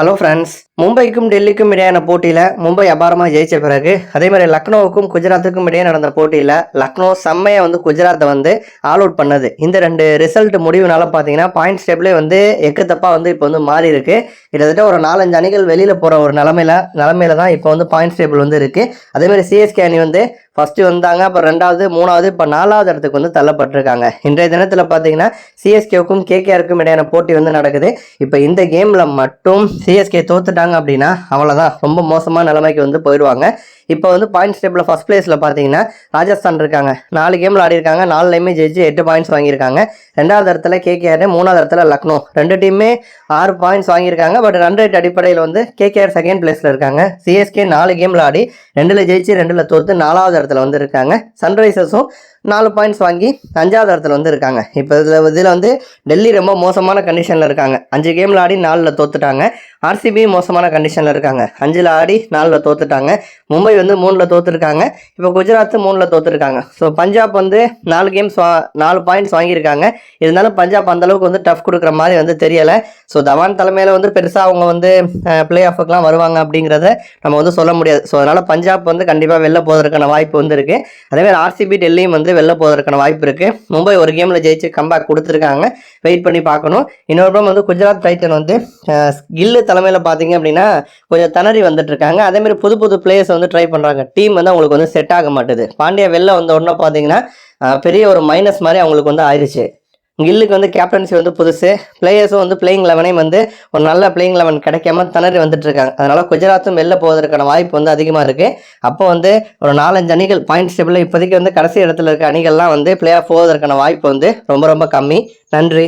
Hello friends மும்பைக்கும் டெல்லிக்கும் இடையான போட்டியில் மும்பை அபாரமாக ஜெயிச்ச பிறகு அதே மாதிரி லக்னோவுக்கும் குஜராத்துக்கும் இடையே நடந்த போட்டியில் லக்னோ செம்மையாக வந்து குஜராத்தை வந்து ஆல் அவுட் பண்ணது. இந்த ரெண்டு ரிசல்ட் முடிவுனால பார்த்தீங்கன்னா பாயிண்ட்ஸ் டேபிளே வந்து எக்கத்தப்பாக வந்து இப்போ வந்து மாறி இருக்கு. கிட்டத்தட்ட ஒரு நாலஞ்சு அணிகள் வெளியில் போகிற ஒரு நிலமையில நிலமையில தான் இப்போ வந்து பாயிண்ட்ஸ் டேபிள் வந்து இருக்குது அதே மாதிரி சிஎஸ்கே அணி வந்து ஃபஸ்ட்டு வந்தாங்க அப்புறம் ரெண்டாவது மூணாவது இப்போ நாலாவது இடத்துக்கு வந்து தள்ளப்பட்டிருக்காங்க. இன்றைய தினத்தில் பார்த்தீங்கன்னா சிஎஸ்கேவுக்கும் கேகேஆருக்கும் இடையான போட்டி வந்து நடக்குது. இப்போ இந்த கேமில் மட்டும் சிஎஸ்கே தோத்துட்டாங்க அப்படின்னா அவ்வளோதான் ரொம்ப மோசமான நிலைமைக்கு வந்து போயிடுவாங்க. இப்போ வந்து பாயிண்ட்ஸ் டேபிளில் ஃபஸ்ட் பிளேஸில் பார்த்தீங்கன்னா ராஜஸ்தான் இருக்காங்க. நாலு கேமில் ஆடிருக்காங்க நாலுலையுமே ஜெயிச்சு எட்டு பாயிண்ட்ஸ் வாங்கியிருக்காங்க. ரெண்டாவது இடத்துல கேகேஆர் மூணாவது இடத்துல லக்னோ. ரெண்டு டீமே ஆறு பாயிண்ட்ஸ் வாங்கியிருக்காங்க. பட் ரன் ரேட் அடிப்படையில் வந்து கேகேஆர் செகண்ட் பிளேஸில் இருக்காங்க. சிஎஸ்கே நாலு கேமில் ஆடி ரெண்டில் ஜெயிச்சு ரெண்டில் தோற்று நாலாவது இடத்துல வந்து இருக்காங்க. சன்ரைசர்ஸும் நாலு பாயிண்ட்ஸ் வாங்கி அஞ்சாவது இடத்துல வந்து இருக்காங்க. இப்போ இதில் இதில் வந்து டெல்லி ரொம்ப மோசமான கண்டிஷனில் இருக்காங்க. அஞ்சு கேமில் ஆடி நாலில் தோத்துட்டாங்க. ஆர்சிபி மோசமான கண்டிஷனில் இருக்காங்க. அஞ்சில் ஆடி நாலில் தோத்துட்டாங்க. மும்பை வந்து மூணில் தோத்துருக்காங்க. இப்போ குஜராத் மூணில் தோத்துருக்காங்க. ஸோ பஞ்சாப் வந்து நாலு கேம்ஸ் வா நாலு பாயிண்ட்ஸ் வாங்கியிருக்காங்க. இருந்தாலும் பஞ்சாப் அந்த அளவுக்கு வந்து டஃப் கொடுக்குற மாதிரி வந்து தெரியலை. ஸோ தவான் தலைமையில் வந்து பெருசாக அவங்க வந்து பிளே ஆஃபுக்கெலாம் வருவாங்க அப்படிங்கிறத நம்ம வந்து சொல்ல முடியாது. ஸோ அதனால் பஞ்சாப் வந்து கண்டிப்பாக வெளில போவதற்கான வாய்ப்பு வந்து இருக்குது அதேமாதிரி ஆர்சிபி டெல்லியும் வந்து வெளில போவதற்கான வாய்ப்பு இருக்குது மும்பை ஒரு கேமில் ஜெயிச்சு கம்பேக் கொடுத்துருக்காங்க. வெயிட் பண்ணி பார்க்கணும். இன்னொரு புறம் வந்து குஜராத் டைட்டன் வந்து கில்லு தலைமையில் பார்த்தீங்க அப்படின்னா கொஞ்சம் திணறி வந்துட்டு இருக்காங்க. அதேமாதிரி புது புது பிளேயர்ஸ் வந்து ட்ரை பண்ணுறாங்க டீம் வந்து அவங்களுக்கு வந்து செட் ஆக மாட்டுது. பாண்டியா வெளில வந்த உடனே பார்த்தீங்கன்னா பெரிய ஒரு மைனஸ் மாதிரி அவங்களுக்கு வந்து ஆயிடுச்சு கில்லுக்கு வந்து கேப்டன்சி வந்து புதுசு. பிளேயர்ஸும் வந்து பிளேயிங் லெவனையும் வந்து ஒரு நல்ல பிளேயிங் லெவன் கிடைக்காம திணறி வந்துட்டு இருக்காங்க. அதனால குஜராத்தும் வெளில போவதற்கான வாய்ப்பு வந்து அதிகமாக இருக்கு. அப்போ வந்து ஒரு நாலஞ்சு அணிகள் பாயிண்ட்ஸ் டேபிளில் இப்போதைக்கு வந்து கடைசி இடத்துல இருக்க அணிகள்லாம் வந்து பிளே ஆஃப் போவதற்கான வாய்ப்பு வந்து ரொம்ப ரொம்ப கம்மி. நன்றி.